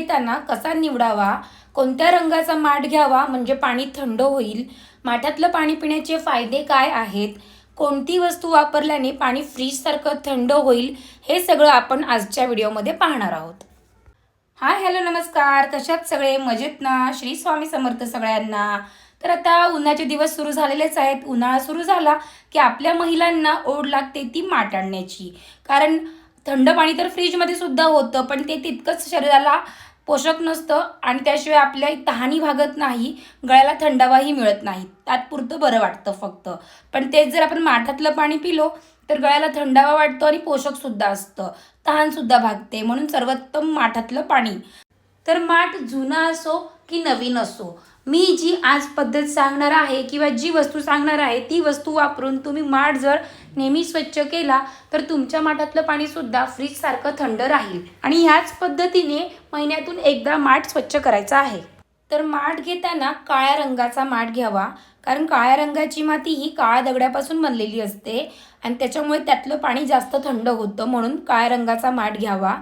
घेताना कसा निवडावा कोणत्या रंगाचा माठ घ्यावा म्हणजे पाणी थंड होईल माठातलं पाणी पिण्याचे फायदे काय आहेत कोणती वस्तू वापरल्याने पाणी फ्रीजसारखं थंड होईल हे सगळं आपण आजच्या व्हिडिओमध्ये पाहणार आहोत. हाय हॅलो नमस्कार. कशात सगळे? मजेत ना? श्री स्वामी समर्थ सगळ्यांना. तर आता उन्हाचे दिवस सुरू झालेलेच आहेत. उन्हाळा सुरू झाला की आपल्या महिलांना ओढ लागते ती माठ आणण्याची. कारण थंड पाणी तर फ्रीजमध्ये सुद्धा होतं पण ते तितकंच शरीराला पोषक नसतं आणि त्याशिवाय आपल्या तहानी भागत नाही गळ्याला थंडावाही मिळत नाही. तात्पुरतं बरं वाटतं फक्त. पण तेच जर आपण माठातलं पाणी पिलो तर गळ्याला थंडावा वाटतो आणि पोषकसुद्धा असतं. तहानसुद्धा भागते. म्हणून सर्वोत्तम माठातलं पाणी. तर माठ जुना असो की नवीन असो मी जी आज पद्धत सांगणार आहे किंवा जी वस्तू सांगणार आहे ती वस्तू वापरून तुम्ही माठ जर नेहमी स्वच्छ केला तर तुमच्या माठातलं पाणीसुद्धा फ्रीजसारखं थंड राहील. आणि ह्याच पद्धतीने महिन्यातून एकदा माठ स्वच्छ करायचा आहे. तर माठ घेताना काळ्या रंगाचा माठ घ्यावा. कारण काळ्या रंगाची माती ही काळ्या दगडापासून बनलेली असते. आणि त्याच्यामुळे त्यातलं पाणी जास्त थंड होतं म्हणून काळ्या रंगाचा माठ घ्यावा.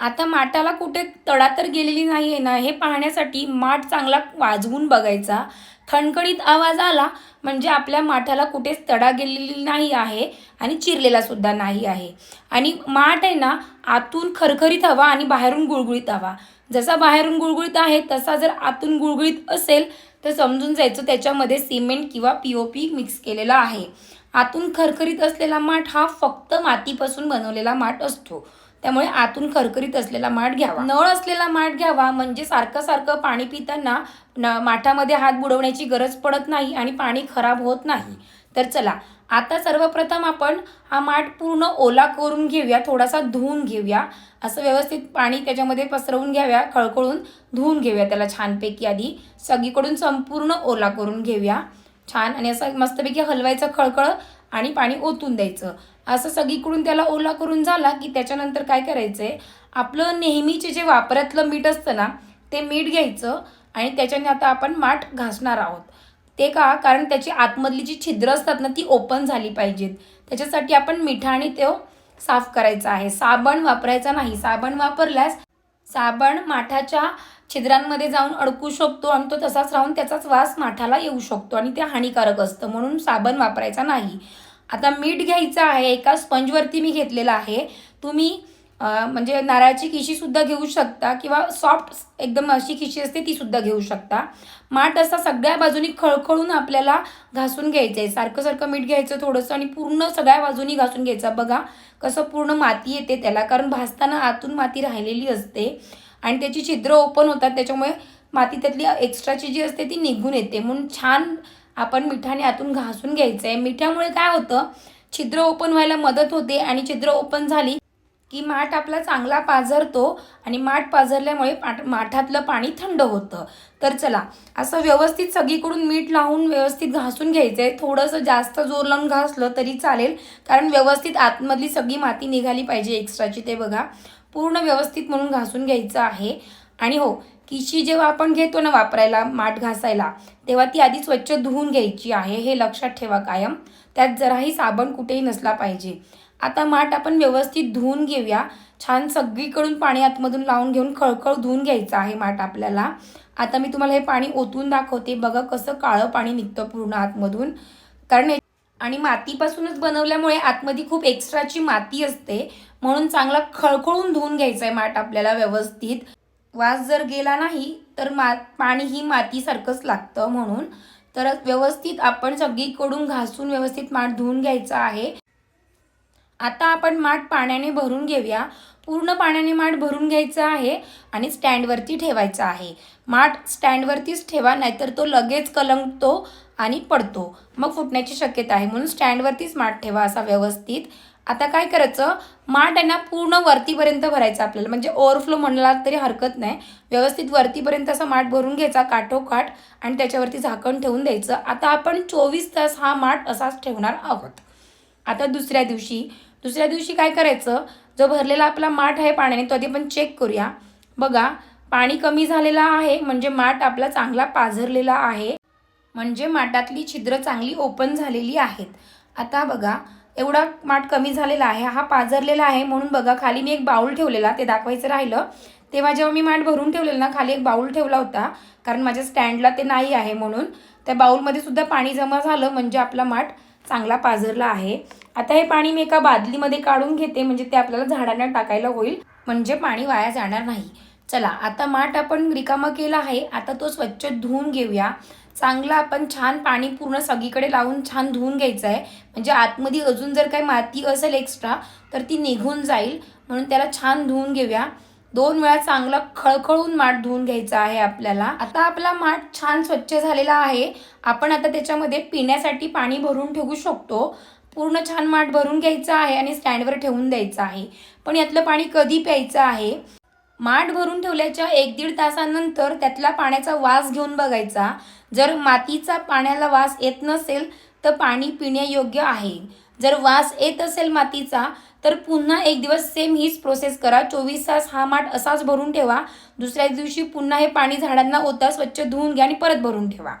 आता माठाला कुठे तडा तर गेलेली नाही आहे ना हे पाहण्यासाठी माठ चांगला वाजवून बघायचा. खणखणीत आवाज आला म्हणजे आपल्या माठाला कुठेच तडा गेलेली नाही आहे आणि चिरलेला सुद्धा नाही आहे. आणि माठ आहे ना आतून खरखरीत हवा आणि बाहेरून गुळगुळीत हवा. जसा बाहेरून गुळगुळीत आहे तसा जर आतून गुळगुळीत असेल तर समजून जायचं त्याच्यामध्ये सिमेंट किंवा पी ओ पी मिक्स केलेला आहे. आतून खरखरीत असलेला माठ हा फक्त मातीपासून बनवलेला माठ असतो. त्यामुळे आतून खरखरीत असलेला माठ घ्यावा. नळ असलेला माठ घ्यावा म्हणजे सारखं सारखं पाणी पिताना न माठामध्ये हात बुडवण्याची गरज पडत नाही आणि पाणी खराब होत नाही. तर चला आता सर्वप्रथम आपण हा माठ पूर्ण ओला करून घेऊया थोडासा धुवून घेऊया. असं व्यवस्थित पाणी त्याच्यामध्ये पसरवून घ्याव्या खळखळून धुवून घेऊया त्याला छानपैकी आधी. सगळीकडून संपूर्ण ओला करून घेऊया. छान आणि असं मस्तपैकी हलवायचं खळखळ. आणि पाणी ओतून द्यायचं. असं सगळीकडून त्याला ओला करून झाला की त्याच्यानंतर काय करायचं आहे आपलं नेहमीचे जे वापरातलं मीठ असतं ना ते मीठ घ्यायचं आणि त्याच्याने आता आपण माठ घासणार आहोत. ते का? कारण त्याची आतमधली जी छिद्र असतात ना ती ओपन झाली पाहिजेत. त्याच्यासाठी आपण मिठाने तो साफ करायचा आहे. साबण वापरायचा नाही. साबण वापरल्यास साबण माठाच्या छिद्रांमध्ये जाऊन अडकू शकतो आणि तो तसाच राहून त्याचाच वास माठाला येऊ शकतो आणि ते हानिकारक असतं. म्हणून साबण वापरायचा नाही. आता मीठ घ्यायचं आहे एका स्पंजवरती मी घेतलेलं आहे. तुम्ही म्हणजे नारळाची खिशीसुद्धा घेऊ शकता किंवा सॉफ्ट एकदम अशी खिशी असते तीसुद्धा घेऊ शकता. माठ असा सगळ्या बाजूनी खळखळून आपल्याला घासून घ्यायचं आहे सारखं सारखं मीठ घ्यायचं थोडंसं आणि पूर्ण सगळ्या बाजूनी घासून घ्यायचं. बघा कसं पूर्ण माती येते त्याला कारण भासताना आतून माती राहिलेली असते आणि त्याची छिद्र ओपन होतात त्याच्यामुळे माती त्यातली एक्स्ट्राची जी असते ती निघून येते. म्हणून छान आपण मिठाने आतून घासून घ्यायचं आहे मिठामुळे काय होतं छिद्र ओपन व्हायला मदत होते आणि छिद्र ओपन झाली की माठ आपला चांगला पाझरतो आणि माठ पाझरल्यामुळे पाठ माठातलं पाणी थंड होतं. तर चला असं व्यवस्थित सगळीकडून मीठ लावून व्यवस्थित घासून घ्यायचं आहे थोडंसं जास्त जोर लावून घासलं तरी चालेल कारण व्यवस्थित आतमधली सगळी माती निघाली पाहिजे एक्स्ट्राची ते बघा. पूर्ण व्यवस्थित म्हणून घासून घ्यायचं आहे. आणि हो किशी जेव्हा आपण घेतो ना वापरायला माठ घासायला तेव्हा ती आधी स्वच्छ धुवून घ्यायची आहे हे लक्षात ठेवा कायम. त्यात जराही साबण कुठेही नसला पाहिजे. आता माठ आपण व्यवस्थित धुवून घेऊया. छान सगळीकडून पाणी आतमधून लावून घेऊन खळखळ धुवून घ्यायचं आहे माठ आपल्याला. आता मी तुम्हाला हे पाणी ओतून दाखवते. बघा कसं काळं पाणी निघतं पूर्ण आतमधून. कारण आणि मातीपासूनच बनवल्यामुळे आतमध्ये खूप एक्स्ट्राची माती असते. म्हणून चांगला खळखळून धुवून घ्यायचं आहे माठ आपल्याला व्यवस्थित. वास जर गेला नाही तर मा पाणी ही मातीसारखंच लागतं म्हणून. तर व्यवस्थित आपण सगळीकडून घासून व्यवस्थित माठ धुवून घ्यायचा आहे. आता आपण माठ पाण्याने भरून घेऊया. पूर्ण पाण्याने माठ भरून घ्यायचा आहे आणि स्टँडवरती ठेवायचा आहे. माठ स्टँडवरतीच ठेवा नाहीतर तो लगेच कलंगतो आणि पडतो. मग फुटण्याची शक्यता आहे. म्हणून स्टँडवरतीच माठ ठेवा असा व्यवस्थित. आता काय करायचं? माठ आहे ना पूर्ण वरतीपर्यंत भरायचं आपल्याला. म्हणजे ओव्हरफ्लो म्हणला तरी हरकत नाही. व्यवस्थित वरतीपर्यंत असा माठ भरून घ्यायचा काठोकाठ आणि त्याच्यावरती झाकण ठेवून द्यायचं. आता आपण चोवीस तास हा माठ असाच ठेवणार आहोत. आता दुसऱ्या दिवशी. दुसऱ्या दिवशी काय करायचं? जो भरलेला आपला माठ आहे पाण्याने तो आधी आपण चेक करूया. बघा पाणी कमी झालेलं आहे म्हणजे माठ आपला चांगला पाझरलेला आहे. म्हणजे माठातली छिद्र चांगली ओपन झालेली आहेत. आता बघा एवढा माठ कमी झालेला आहे हा पाझरलेला आहे म्हणून बघा खाली मी एक बाऊल ठेवलेला ते दाखवायचं राहिलं. तेव्हा जेव्हा मी माठ भरून ठेवलेलं ना खाली एक बाऊल ठेवला होता कारण माझ्या स्टँडला ते नाही आहे म्हणून. त्या बाऊलमध्ये सुद्धा पाणी जमा झालं म्हणजे आपला माठ चांगला पाझरला आहे. आता हे पाणी मी एका बादलीमध्ये काढून घेते म्हणजे ते आपल्याला झाडांना टाकायला होईल म्हणजे पाणी वाया जाणार नाही. चला आता माठ आपण रिकामा केला आहे. आता तो स्वच्छ धुवून घेऊया. चांगला आपण छान पाणी पूर्ण सगळीकडे लावून छान धुवून घ्यायचं आहे. म्हणजे आतमध्ये अजून जर काही माती असेल एक्स्ट्रा तर ती निघून जाईल. म्हणून त्याला छान धुवून घेऊया. दोन वेळा चांगला खळखळून माठ धुवून घ्यायचा आहे आपल्याला. आता आपला माठ छान स्वच्छ झालेला आहे. आपण आता त्याच्यामध्ये पिण्यासाठी पाणी भरून ठेवू शकतो. पूर्ण छान माठ भरून घ्यायचा आहे आणि स्टँडवर ठेवून द्यायचं आहे. पण यातलं पाणी कधी प्यायचं आहे? माठ भरून ठेवल्याच्या एक दीड तासानंतर त्यातला पाण्याचा वास घेऊन बघायचा. जर मातीचा पाण्याला वास येत नसेल तर पाणी पिण्यायोग्य आहे. जर वास येत असेल मातीचा तर पुन्हा एक दिवस सेम हीच प्रोसेस करा. चोवीस तास हा माठ असाच भरून ठेवा. दुसऱ्या दिवशी पुन्हा हे पाणी झाडांना ओता स्वच्छ धुवून घ्या आणि परत भरून ठेवा.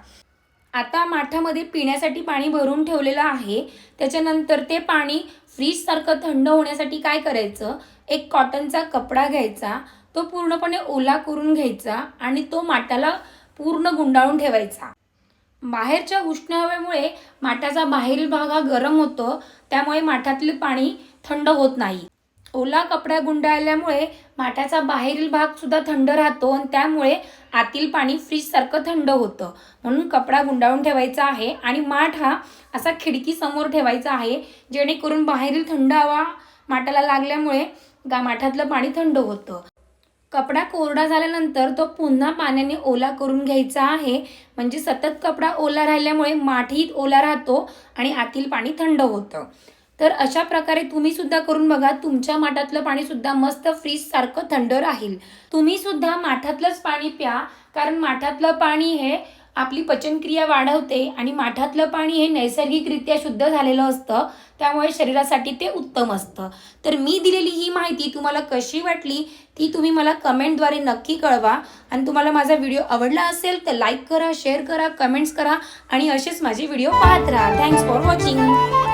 आता माठामध्ये पिण्यासाठी पाणी भरून ठेवलेलं आहे. त्याच्यानंतर ते पाणी फ्रीजसारखं थंड होण्यासाठी काय करायचं? एक कॉटनचा कपडा घ्यायचा. तो पूर्णपणे ओला करून घ्यायचा आणि तो माठाला पूर्ण गुंडाळून ठेवायचा. बाहेरच्या उष्ण हवेमुळे माठाचा बाहेरील भाग हा गरम होतो त्यामुळे माठातले पाणी थंड होत नाही. ओला कपडा गुंडाळल्यामुळे माठाचा बाहेरील भाग सुद्धा थंड राहतो आणि त्यामुळे आतील पाणी फ्रीजसारखं थंड होतं. म्हणून कपडा गुंडाळून ठेवायचा आहे आणि माठ हा असा खिडकी समोर ठेवायचा आहे जेणेकरून बाहेरील थंड हवा माठाला लागल्यामुळे गा माठातलं पाणी थंड होतं. कपडा कोरडा झाल्यानंतर तो पुन्हा पाण्याने ओला करून घ्यायचा आहे. म्हणजे सतत कपडा ओला राहिल्यामुळे माठीत ओला राहतो आणि आतील पाणी थंड होतं. तर अशा प्रकारे तुम्ही सुद्धा करून बघा तुमच्या माठातलं पाणी सुद्धा मस्त फ्रीज सारखं थंड राहील. तुम्ही सुद्धा माठातलंच पाणी प्या कारण माठातलं पाणी हे आपली पचनक्रिया वाढवते आणि माठातलं पाणी हे नैसर्गिकरित्या शुद्ध झालेलं असतं त्यामुळे शरीरासाठी ते उत्तम असतं. तर मी दिलेली ही माहिती तुम्हाला कशी वाटली ती तुम्ही मला कमेंटद्वारे नक्की कळवा. आणि तुम्हाला माझा व्हिडिओ आवडला असेल तर लाईक करा शेअर करा कमेंट्स करा आणि असेच माझे व्हिडिओ पाहत राहा. Thanks for watching